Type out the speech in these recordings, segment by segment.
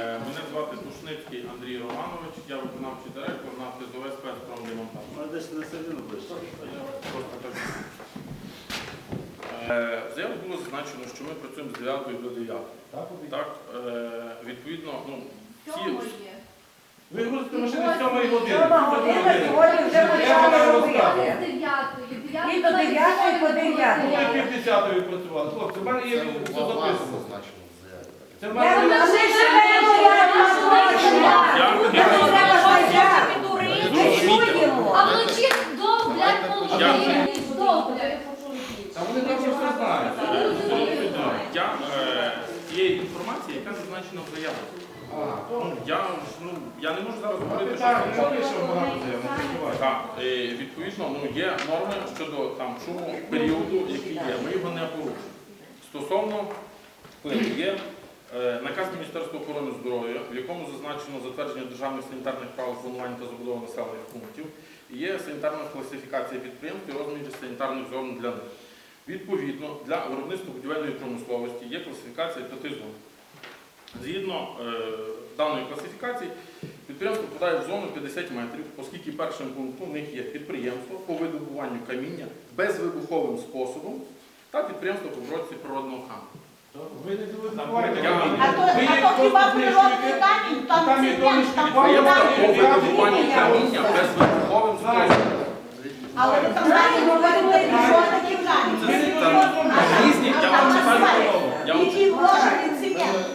Е, Мене звати Душницький Андрій Романович, я виконавчий директор на ТЗО. Ну, так. Е, В заяві було зазначено, що ми працюємо з 9 до 9. Так, е, відповідно, ну, ті, Ви грузите машини з 7 години. Сьома година сьогодні вже почали робити. І до дев'ятої по дев'ятій. Ну, ви пів десятої працювали. Хлопці, в мене є записано. Це. Ми чуємо. А вночі довго, блядь, Я- Довго. Та вони там все знають. я е, тієї інформації, яка зазначена в заяві. Ну, я, ну, я не можу зараз говорити, що Так, це багато не. Так, е, відповідно, ну, є норми щодо там, шуму періоду, який є. Ми його не порушуємо. Стосовно впливу, є наказ Міністерства охорони здоров'я, в якому зазначено затвердження державних санітарних правил планування та забудови населених пунктів. Є санітарна класифікація підприємств і розмірів санітарних зон для них. Відповідно, для виробництва будівельної промисловості є класифікація п'яти зон. Згідно е, даної класифікації, підприємство попадає в зону 50 метрів, оскільки першим пунктом в них є підприємство по видобуванню каміння безвибуховим способом та підприємство по обробці природного каменю. Ви не забувайте. А то, а то хіба природний камінь, там цемент, там каміння. Але ви там далі говорите, що таке камінь. Різні, я вам читаю. Я Які вложені цемент.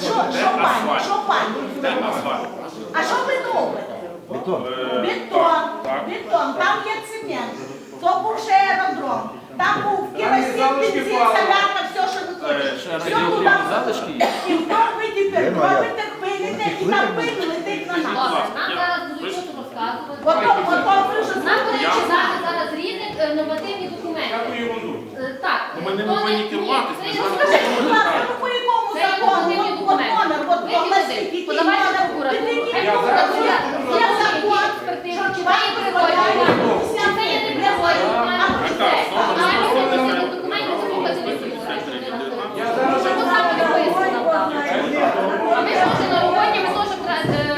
Що, що пані, що пані? А що ви думаєте? Бетон, так. бетон, там є цемент, то був ще аеродром, там був керосин, бензин, солярка, все, що ви хочете. Все туди. І хто ви тепер робите, пилите, і там пиль летить на нас. Нам зараз будуть що розказувати. Ото, ото ви вже Нам будуть читати зараз різні е, нормативні документи. Яку ерунду? Е, Так, Ну, ми не хто повинні ні, керуватись, це ми зараз Скажіть, говоримо. будь ласка, ну по якому Це закону? нормативні От- От документи. номер, от Ви підійдіть, який подавайте на прокуратуру. Підійдіть, Хай Я зараз- прокуратура Є проводить закон, експертизу, що чи вам це є прибувають. природний Чи це є не природний А камінь? ви Так, це, знову а ж ви таки, це. це- Документи слухати не Я зараз Що ви саме написано там? А ми ж вже на роботі, ми теж е,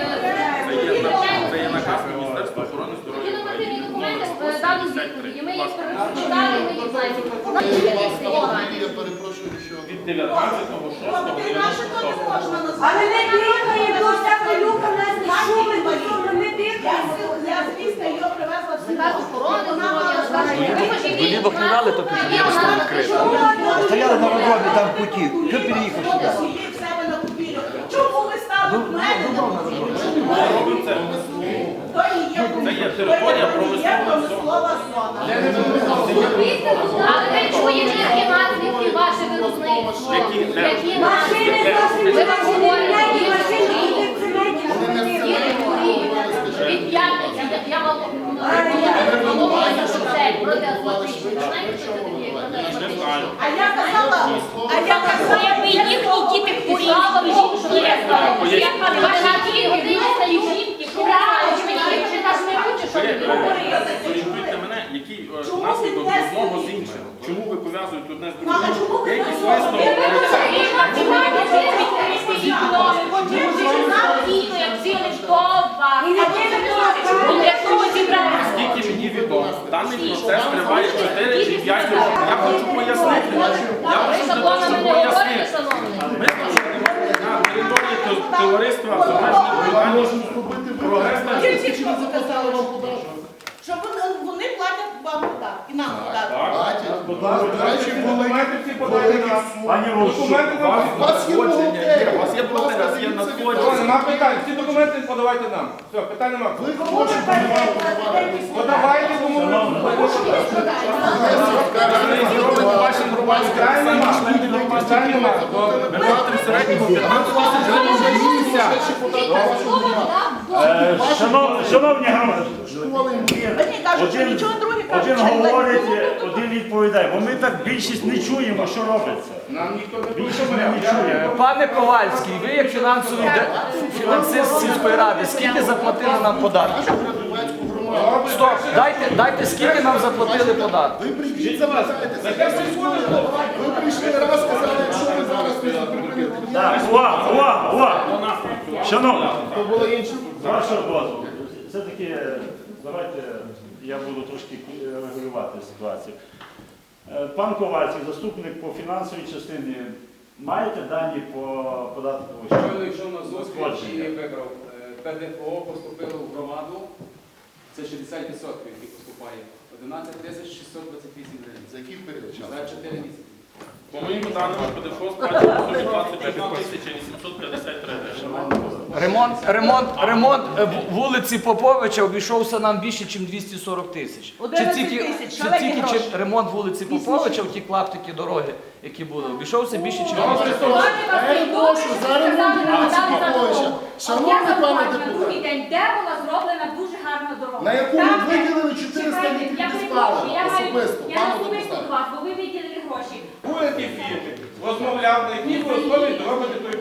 Це є, на- це є наказ Міністерства охорони Ті здоров'я. нормативні України. документи Номер е, дали 153. відповіді. Ми їх Будь ласка. перечитали, ми їх знаємо. Я перепрошую, що Від 19 Хлопці, і наше то не можна Але не дихає, бо вся пилюка в нас не шумить, бо тому не Я, дихаємо. я з міста його привезла в то підприємство відкрите. Стояли на там путі. Що переїхав сюди? Себе. Чому ви стали в мене? Ми робимо це. Це є територія промислова зона. Але ви чуєте, які наслідки ваші виробництво? Які? Які Машини наслідки? Ви говорите, машини, є. Від п'ятниці, я- що це проти астматичних. Знаєте, що це таке? А я казала, а я казала, Якби їхні діти хворі, слава Богу, що є. Є патріотичні години стають жінки, правильно, чи мені їхати нас не хоче, що Ви, ви е, говорите? Зорієнтуйте мене, який е, Чому наслідок ви не одного з іншим. Чому ви пов'язуєте одне з другим? ви Є якийсь не висновок? слухаєте? Е, це- І не дивиться, Скільки мені відомо, даний процес триває 4 чи 5 років. Я хочу пояснити. Я хочу для того, щоб пояснити. Ми знаходимося на території те- товариства з відповідальністю. Прогрес на Тільки що ви казали вам податок. Що вони, вони платять вам податок і нам. Будь ласка, до речі, документи всі подайте нам. Пані Документи У вас нам. є надходження, є, у вас є бухгалтерія, у вас є Добре, надходження. Питань. Всі документи подавайте нам. Все, питань нема. Подавайте, бо ми Ваші громадські Питань нема. Питань нема. Добре. Ми платимо 15 тисяч гривень за місяць. Е, Шановні громадяни, Мені кажуть, що нічого друге один говорить, один відповідає, бо ми так більшість не чуємо, що робиться. Нам ніхто не Більшість ми не чуємо. Пане Ковальський, ви як фінансовий де- фінансист сільської ради, скільки заплатили нам податків? Стоп, дайте, дайте скільки нам заплатили податків? ви прийдіть за вас. Ви прийшли раз, сказали, якщо ви зараз не зробите, Так, увага, увага. Шановні, То було інше. з вашого дозволу, все-таки е, давайте я буду трошки е, регулювати ситуацію. Е, Пан Ковальський, заступник по фінансовій частині, маєте дані по податку? Щойно йшов на зустріч і Надходження. Е, ПДФО поступило в громаду. Це 60%, які поступає. 11 тисяч 628 гривень. За який період? За 4 місяці. По моїм даним, ПДФО сплачено 25 тисяч 853 гривень. Ремонт, ремонт, ремонт е, в- вулиці Поповича обійшовся нам більше, ніж 240 тисяч. Чи 11 тільки, тисяч, чи шалені тільки гроші. чи ремонт вулиці Поповича, в ті клаптики дороги, які були, обійшовся більше, ніж Перепрошую, зараз ми вулиці Поповича. Шановний пане депутат, день, де була зроблена дуже гарна дорога. на яку ви виділили 400 Чекайте, літрів я без перепрошую, я маю- особисто, Я пане особисто депутат. до вас, бо ви виділили гроші. Будь-які фірми розмовляв, на якій ви основі робите той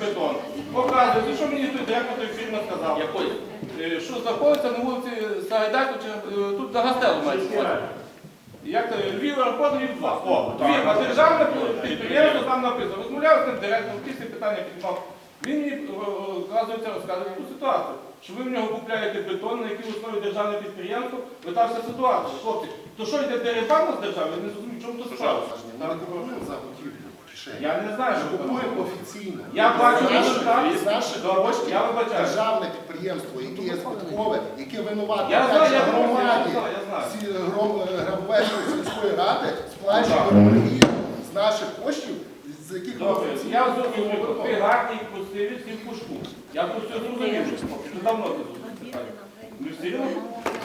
бетон. Показуєте, що мені той директор той фірми сказав. Якої? Е, Що знаходиться на вулиці Сагайдаку, чи е, тут на Гастелу мається. Як то Львів аеропорт, Львів 2. О, фірма, державне підприємство там написано. Розмовляв з ним директором, після питання піднімав. Він мені, е, оказується, розказує таку ситуацію, що ви в нього купляєте бетон, на якій основі державне підприємство, ви та вся ситуація. Хлопці, то що йде дерибан з держави? Я не зрозумів, чому тут справа? Я не знаю, що ви купуємо офіційно. Я бачу З наших- результат. з наших Добре, коштів я вибачаю. державне підприємство, яке є збиткове, яке винувате Я знаю, я громаді знаю, я знаю. ці гром- сільської ради сплачує борги з наших коштів, з яких ми Добре, офіційно я зрозумів, ти гарний, красивий, всі в пушку. Я тут все зрозумів, що давно це тут питання. Ми все одно,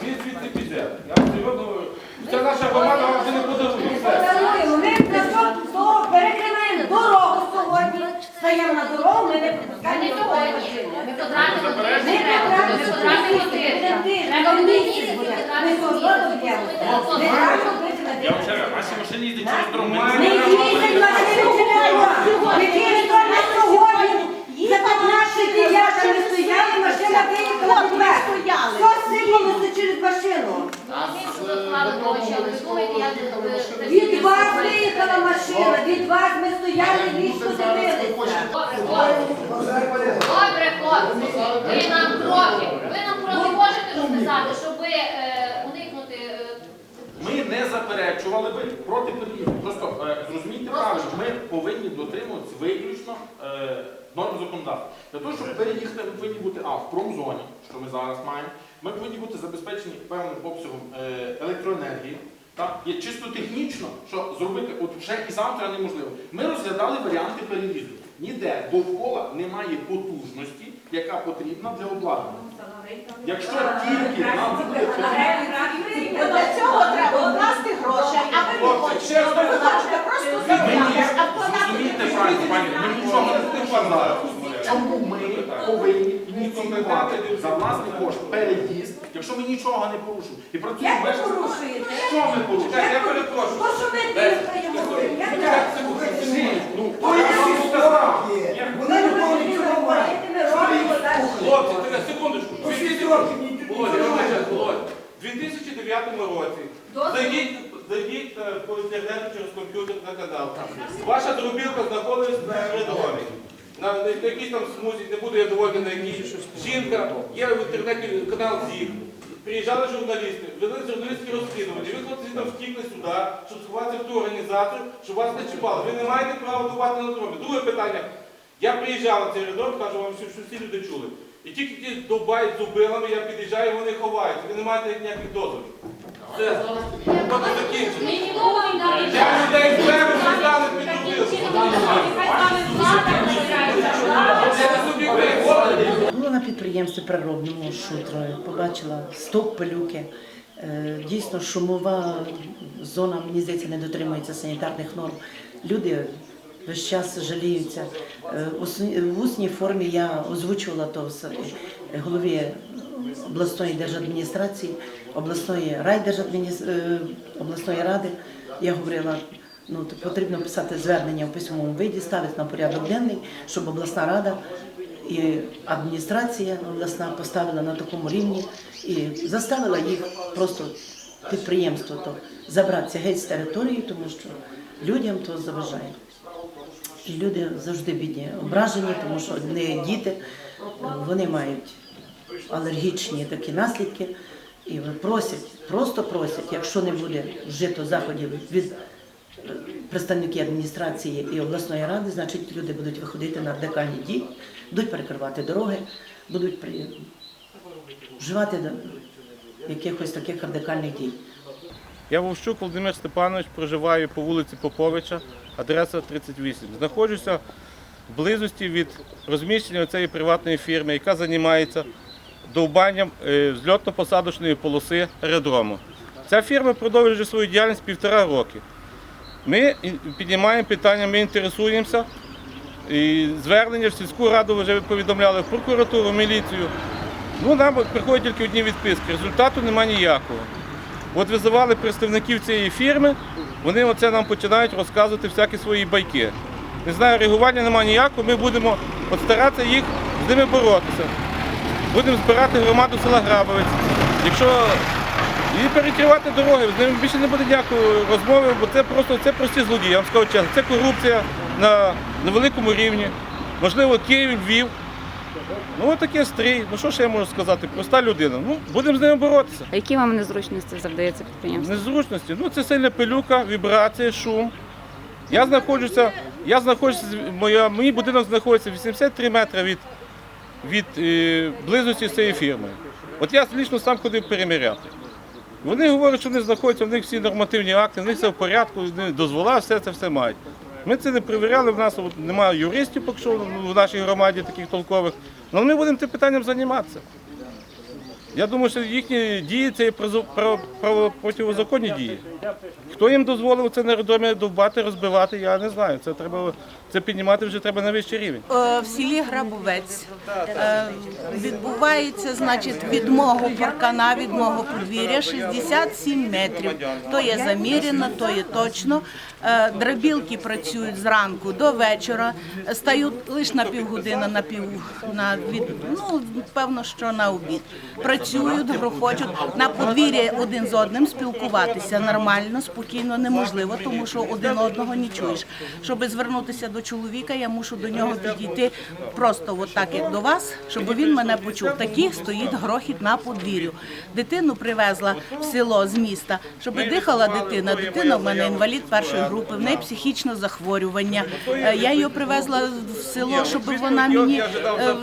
він звідси піде. Я все одно, вся наша громада вам вже не подарує. Все. Подаруємо. Ми на що то дорогу сьогодні. Стаємо на дорогу, ми не пропускаємо не дорогу. сьогодні. Ми потратимо Ми тиждень, треба, ми потратимо потратимо тиждень, тиждень. тиждень, Треба ми буде. потратимо Ми одно місяць. Ми Не на Я ще раз, наші машини їздять через дорогу. Ми Не не їздять машини через Які сьогодні 15 дев'ятка не стояли, машина виїхала від мене. Що сипалося через машину? Ви як ви- ви- Від вас виїхала машина, від вас ми стояли, ліжко дивилися. Добре, хлопці. Добре. Ви нам трохи, ви нам трохи можете розказати, щоб е, уникнути е, Ми не заперечували би проти переїзду. Просто е, зрозумійте правильно, ми повинні дотримуватися виключно е, норм законодавства. Для того, щоб переїхати, ми повинні бути а, в промзоні, що ми зараз маємо. Ми повинні бути забезпечені певним обсягом е, електроенергії. Так? Є чисто технічно, що зробити от вже і завтра неможливо. Ми розглядали варіанти переїзду. Ніде довкола немає потужності, яка потрібна для обладнання. Якщо тільки нам буде потрібно Для цього треба вкласти гроші, а ви ще раз будь ласка, просто Мені а вкладати зрозумійте пані, ми нічого не сказали. Чому ми повинні ініціювати за власний кошт переїзд, якщо ми нічого не порушимо? І працюємо Як ви порушуєте? що ми порушуємо? Я перепрошую. То, що ми дихаємо, Ну, я вам сказав? Ми робимо говорити, ми робимо. Хлопці. Володя, я Володя. У 2009 році зайдіть, зайдіть е, по інтернету через комп'ютер на канал. Ваша дробілка знаходилась на передовій. На, на якійсь там смузі, не буду я доводити на якій. Жінка, є в інтернеті канал ЗІГ. Приїжджали журналісти, вели журналістські розслідування. Ви хлопці там втікли сюди, щоб сховатися в ту організацію, щоб вас не чіпали. Ви не маєте права давати на дробі. Друге питання. Я приїжджав на цей рядок, кажу вам, що, що всі люди чули. І тільки ті довбають зубилами, я під'їжджаю, вони ховаються. Ви не маєте ніяких дозволів. Нікого не дали. Я людей зберу, що стануть під зубилами. Це. Була на підприємстві переробному шутро, побачила стовп пилюки. Е, Дійсно, шумова зона, мені здається, не дотримується санітарних норм. Люди весь час жаліються. Е, сні- В усній формі я озвучувала то е, голові обласної держадміністрації, обласної райдержадміністр... е, обласної ради. Я говорила, ну потрібно писати звернення в письмовому виді, ставити на порядок денний, щоб обласна рада і адміністрація обласна поставила на такому рівні і заставила їх просто підприємство то забратися геть з території, тому що людям то заважає. Люди завжди бідні, ображені, тому що не діти, вони мають алергічні такі наслідки. І просять, просто просять, якщо не буде вжито заходів від е, представників адміністрації і обласної ради, значить люди будуть виходити на радикальні дії, будуть перекривати дороги, будуть вживати якихось таких радикальних дій. Я Вовщук Володимир Степанович, проживаю по вулиці Поповича, адреса 38. Знаходжуся в близості від розміщення цієї приватної фірми, яка займається довбанням е, зльотно-посадочної полоси аеродрому. Ця фірма продовжує свою діяльність півтора роки. Ми піднімаємо питання, ми інтересуємося. І звернення в сільську раду вже повідомляли в прокуратуру, в міліцію. Ну, нам приходять тільки одні відписки. Результату немає ніякого. От визивали представників цієї фірми, вони оце нам починають розказувати всякі свої байки. Не знаю, реагування немає ніякого, ми будемо от старатися їх з ними боротися. Будемо збирати громаду села Грабовець. Якщо і перекривати дороги, з ними більше не буде ніякої розмови, бо це просто це прості злодії, я вам скажу чесно. Це корупція на, на великому рівні. Можливо, Київ, Львів. Ну, отаке стрій. Ну що ж я можу сказати? Проста людина. Ну, будемо з ними боротися. А які вам незручності завдає це підприємство? Незручності. Ну, це сильна пилюка, вібрація, шум. Я знаходжуся, я знаходжуся, моя, мій будинок знаходиться 83 метри від, від е, близості цієї фірми. От я лічно сам ходив переміряти. Вони говорять, що вони знаходяться, в них всі нормативні акти, в них все в порядку, дозвола, все це все мають. Ми це не перевіряли, в нас немає юристів, поки що в нашій громаді таких толкових. Але ми будемо цим питанням займатися. Я думаю, що їхні дії це є противозаконні дії. Хто їм дозволив це на аеродромі довбати, розбивати, я не знаю. Це треба це піднімати вже треба на вищий рівень. Е, В селі Грабовець е, відбувається, значить, від мого паркана, від мого подвір'я 67 метрів. То є замірено, то є точно. Е, Драбілки працюють зранку до вечора, стають лише на півгодини, на пів на від, ну певно, що на обід. Працюють, грохочуть на подвір'ї один з одним спілкуватися нормально, спокійно, неможливо, тому що один одного не чуєш. Щоб звернутися до чоловіка, я мушу до нього підійти просто от так, як до вас, щоб він мене почув. Таких стоїть грохіт на подвір'ю. Дитину привезла в село з міста, щоб дихала дитина. Дитина в мене інвалід першої групи, в неї психічне захворювання. Е, Я її привезла в село, щоб вона мені е,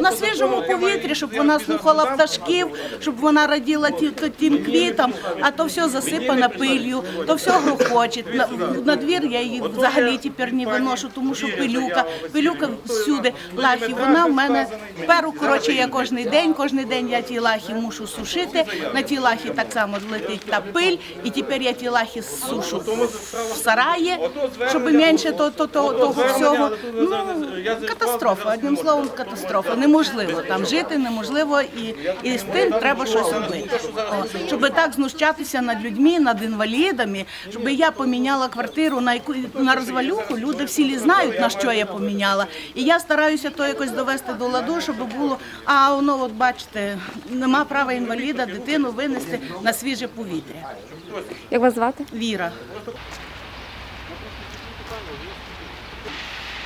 на свіжому повітрі, щоб вона слухала пташків, щоб вона раділа тим квітам, а то все засипано пилью, то все грохоче. На, на двір я її взагалі тепер не виношу, тому що пилюка, пилюка всюди, лахи. Вона в мене перу, коротше, я кожен день, кожен день я ті лахи мушу сушити. На ті лахи так само летить та пиль, і тепер я ті лахи сушу в сараї, щоб менше то, то, то, того всього. Ну, катастрофа, одним словом, катастрофа. Неможливо там жити, неможливо, і, і з тим треба щось робити. Щоб так знущатися над людьми, над інвалідами, щоб я поміняла квартиру на яку на розвалюху. Люди в селі знають на що я поміняла. І я стараюся то якось довести до ладу, щоб було. А воно, от бачите, нема права інваліда дитину винести на свіже повітря. Як вас звати? Віра.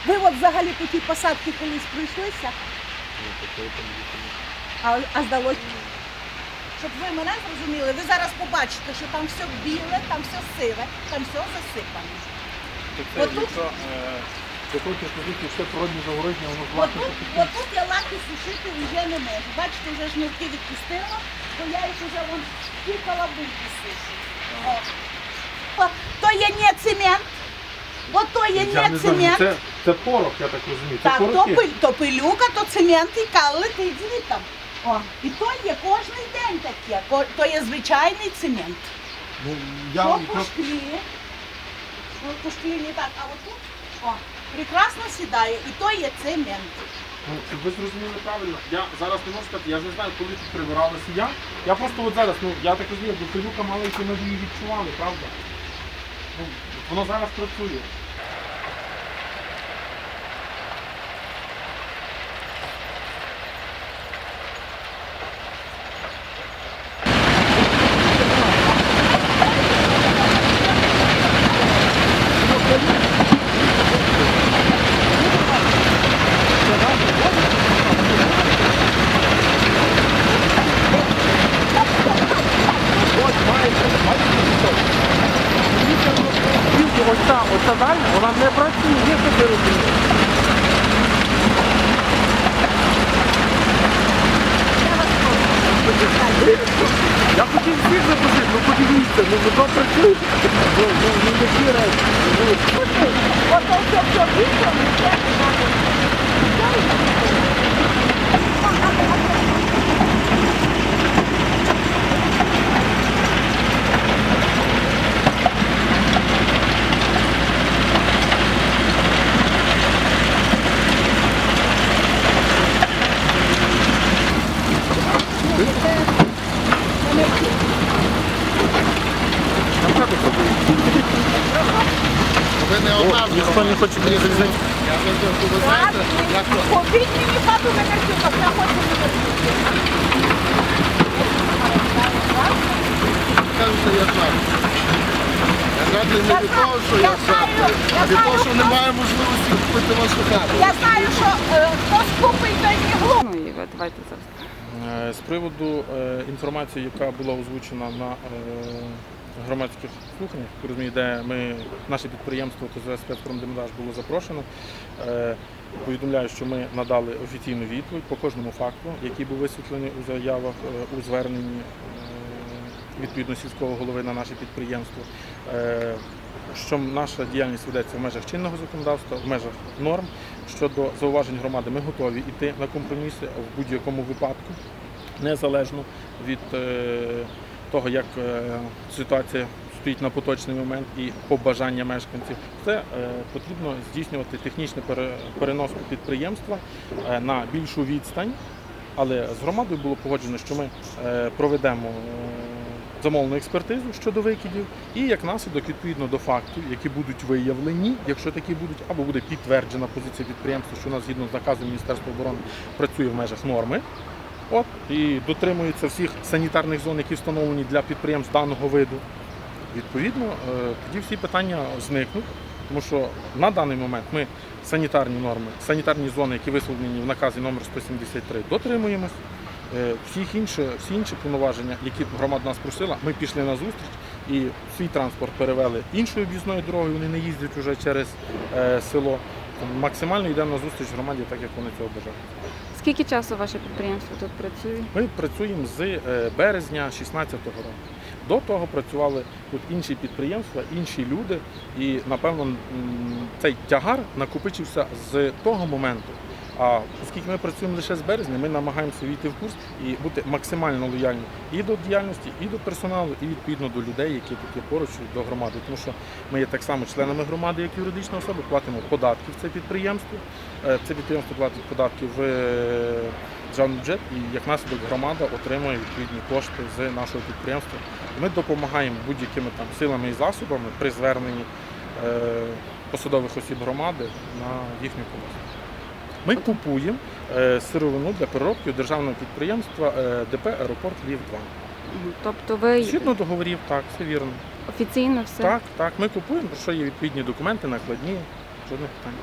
Ви от взагалі по тій посадці колись пройшлися? А, а здалося? Щоб ви мене зрозуміли, ви зараз побачите, що там все біле, там все сиве, там все засипане. Отут, отут, отут я лаки сушити вже не можу. Бачите, вже жнивки відпустила, то я їх вже вон кілька лабунки сушу. О. О, То є не цемент. Ото є не цемент. Це, це порох, я так розумію. Так, то, пиль, то пилюка, то цемент і кал летить звідтам. О, і то є кожен день таке. Ко- То є звичайний цемент. Ну, Що по шклі? Ну, по шклі не так, а отут, о, прекрасно сідає, і то є цемент. Ну, щоб ви зрозуміли правильно, я зараз не можу сказати, я ж не знаю, коли тут прибиралися я. Я просто от зараз, ну я так розумію, до пилюка йти, ми її відчували, правда? Ну, воно зараз працює. це, ну ви добре чуєте. Ну, ну, ну, які речі. Ну, Потім, потім, потім, потім, потім, ніхто не хоче мені залізниці. Купіть мені хату на Карчуках, я хочу я жарт. Я жарт не від того, що я а від того, що немає можливості купити вашу хату. Я знаю, що е, хто скупить, той не глуп. Ну і ви давайте зараз. Е, З приводу е, інформації, яка була озвучена на е, громадських слуханнях, розумію, де ми, наше підприємство «Спецпромдемонтаж» було запрошено, е, повідомляю, що ми надали офіційну відповідь по кожному факту, який був висвітлений у заявах е, у зверненні е, відповідно сільського голови на наше підприємство. Що наша діяльність ведеться в межах чинного законодавства, в межах норм. Щодо зауважень громади, ми готові йти на компроміси в будь-якому випадку, незалежно від того, як е, ситуація стоїть на поточний момент і побажання мешканців. Це е, потрібно здійснювати технічну пере- переноску підприємства е, на більшу відстань. Але з громадою було погоджено, що ми проведемо замовну експертизу щодо викидів, і як наслідок, відповідно до фактів, які будуть виявлені, якщо такі будуть, або буде підтверджена позиція підприємства, що у нас згідно з наказом Міністерства оборони працює в межах норми. От і дотримується всіх санітарних зон, які встановлені для підприємств даного виду. Відповідно, е, тоді всі питання зникнуть, тому що на даний момент ми санітарні норми, санітарні зони, які висловлені в наказі номер 173, дотримуємось. Е, Всіх інші, всі інші повноваження, які громада нас просила, ми пішли на зустріч і свій транспорт перевели іншою об'їзною дорогою. Вони не їздять вже через е, село. Максимально йдемо на зустріч громаді, так як вони цього бажають. Скільки часу ваше підприємство тут працює? Ми працюємо з е, березня 2016 року. До того працювали тут інші підприємства, інші люди, і напевно цей тягар накопичився з того моменту. А оскільки ми працюємо лише з березня, ми намагаємося війти в курс і бути максимально лояльні і до діяльності, і до персоналу, і відповідно до людей, які тут є поруч до громади. Тому що ми є так само членами громади, як юридична особа, платимо податки в це підприємство. Е, Це підприємство платить податки в е, державний бюджет, і як наслідок громада отримує відповідні кошти з нашого підприємства. Ми допомагаємо будь-якими там силами і засобами при зверненні е, посадових осіб громади на їхню користь. Ми купуємо е, сировину для переробки у державного підприємства е, ДП Аеропорт Львів 2. Тобто ви Згідно договорів, так, все вірно. офіційно все? Так, так, ми купуємо, про що є відповідні документи, накладні, жодних питань.